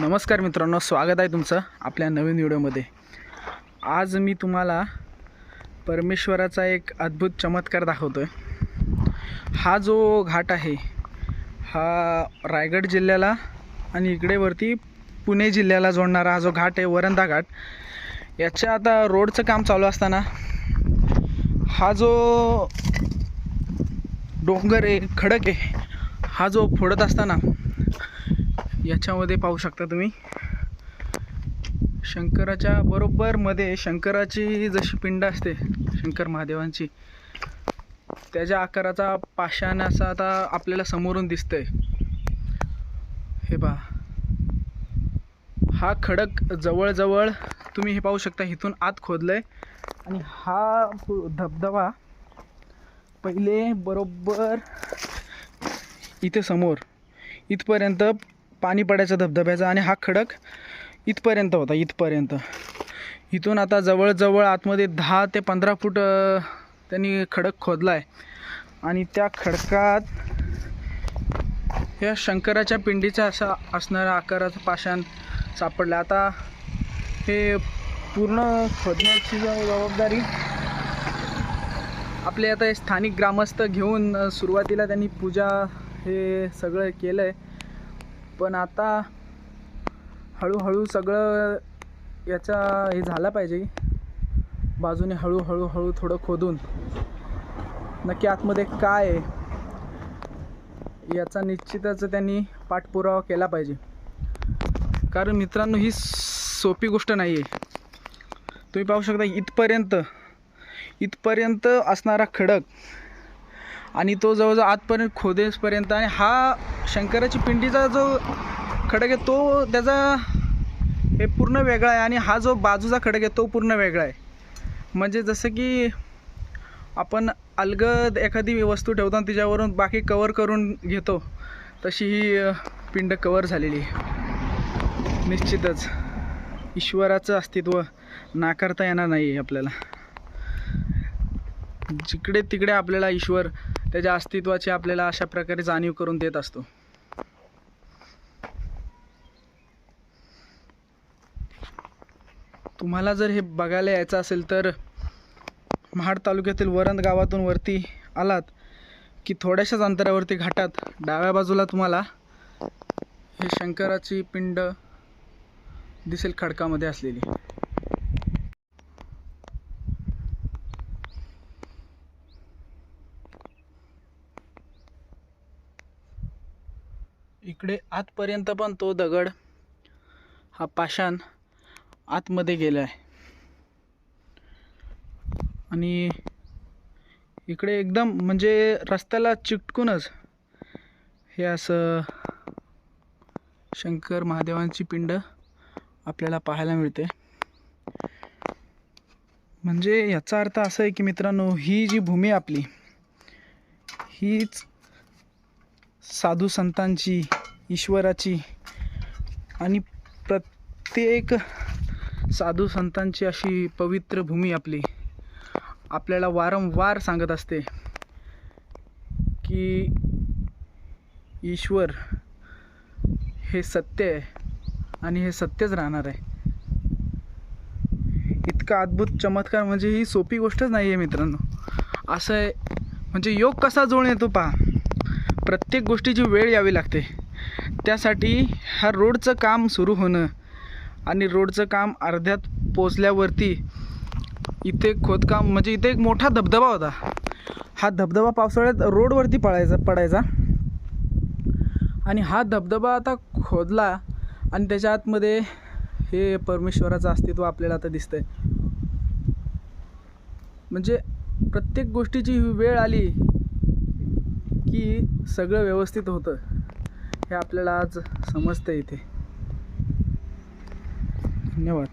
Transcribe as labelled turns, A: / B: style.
A: नमस्कार मित्रांनो स्वागत आहे तुमचं आपल्या नवीन व्हिडिओमध्ये. आज मी तुम्हाला परमेश्वराचा एक अद्भुत चमत्कार दाखवतो आहे हा जो घाट आहे हा रायगड जिल्ह्याला आणि इकडे वरती पुणे जिल्ह्याला जोडणारा हा जो घाट आहे वरंदा घाट याच्या आता रोडचं काम चालू असताना हा जो डोंगर आहे खडक आहे हा जो फोडत असताना याच्यामध्ये पाहू शकता तुम्ही. शंकराच्या बरोबर मध्ये शंकराची जशी पिंड असते शंकर महादेवांची त्याच्या आकाराचा पाषाण असा आता आपल्याला समोरून दिसतंय. हे पहा. हा खडक जवळजवळ तुम्ही हे पाहू शकता इथून आत खोदलंय. आणि हा धबधबा पहिले बरोबर इथे समोर इथपर्यंत पाणी पडायचं धबधब्याचा आणि हा खडक इथपर्यंत होता इथपर्यंत. इथून आता जवळजवळ आतमध्ये दहा ते पंधरा फूट त्यांनी खडक खोदला आहे आणि त्या खडकात या शंकराच्या पिंडीचा असा असणारा आकाराचं पाषाण सापडलं. आता हे पूर्ण खोदण्याची जबाबदारी आपले आता हे स्थानिक ग्रामस्थ घेऊन सुरुवातीला त्यांनी पूजा हे सगळं केलं आहे पण आता हळूहळू सगळं याचा हे झाला पाहिजे. बाजूने हळूहळू हळू थोडं खोदून. नक्की आतमध्ये काय आहे याचा निश्चितच त्यांनी पाठपुरावा केला पाहिजे. कारण मित्रांनो ही सोपी गोष्ट नाही आहे तुम्ही पाहू शकता इथपर्यंत इथपर्यंत असणारा खडक आणि तो जवळजवळ आतपर्यंत खोदेसपर्यंत आणि हा शंकराची पिंडीचा जो खडक आहे तो त्याचा हे पूर्ण वेगळा आहे आणि हा जो बाजूचा खडक आहे तो पूर्ण वेगळा आहे. म्हणजे जसं की आपण अलगद एखादी वस्तू ठेवतो आणि तिच्यावरून बाकी कवर करून घेतो तशी ही पिंड कवर झालेली आहे. निश्चितच. ईश्वराचं अस्तित्व नाकारता येणार नाही आहे आपल्याला. जिकडे तिकडे आपल्याला ईश्वर त्याच्या अस्तित्वाची आपल्याला अशा प्रकारे जाणीव करून देत असतो. तुम्हाला जर हे बघायला यायचं असेल तर महाड तालुक्यातील वरंद गावातून वरती आलात की थोड्याशाच अंतरावरती घाटात डाव्या बाजूला तुम्हाला हे शंकराची पिंड दिसेल खडकामध्ये असलेली. इकडे आतपर्यंत पण तो दगड हा पाषाण आतमध्ये गेला आहे आणि इकडे एकदम म्हणजे रस्त्याला चिटकूनच हे असं शंकर महादेवांची पिंड आपल्याला पाहायला मिळते. म्हणजे याचा अर्थ असा आहे की मित्रांनो ही जी भूमी आपली हीच साधू संतांची ईश्वराची आणि प्रत्येक साधू संतांची अशी पवित्र भूमी आपली. आपल्याला वारंवार सांगत असते की ईश्वर हे सत्य आहे आणि हे सत्यच राहणार आहे. इतका अद्भुत चमत्कार म्हणजे ही सोपी गोष्टच नाही आहे मित्रांनो. असं आहे म्हणजे योग कसा जुळून येतो पहा. प्रत्येक गोष्टीची वेळ यावी लागते. त्यासाठी ह्या रोडचं काम सुरू होणं आणि रोडचं काम अर्ध्यात पोचल्यावरती इथे खोदकाम म्हणजे इथे एक मोठा धबधबा होता. हा धबधबा पावसाळ्यात रोडवरती पडायचा पडायचा. आणि हा धबधबा आता खोदला आणि त्याच्या आतमध्ये हे परमेश्वराचं अस्तित्व आपल्याला आता दिसतंय. म्हणजे प्रत्येक गोष्टीची वेळ आली की सगळं व्यवस्थित होतं हे आपल्याला आज समजतं इथे. धन्यवाद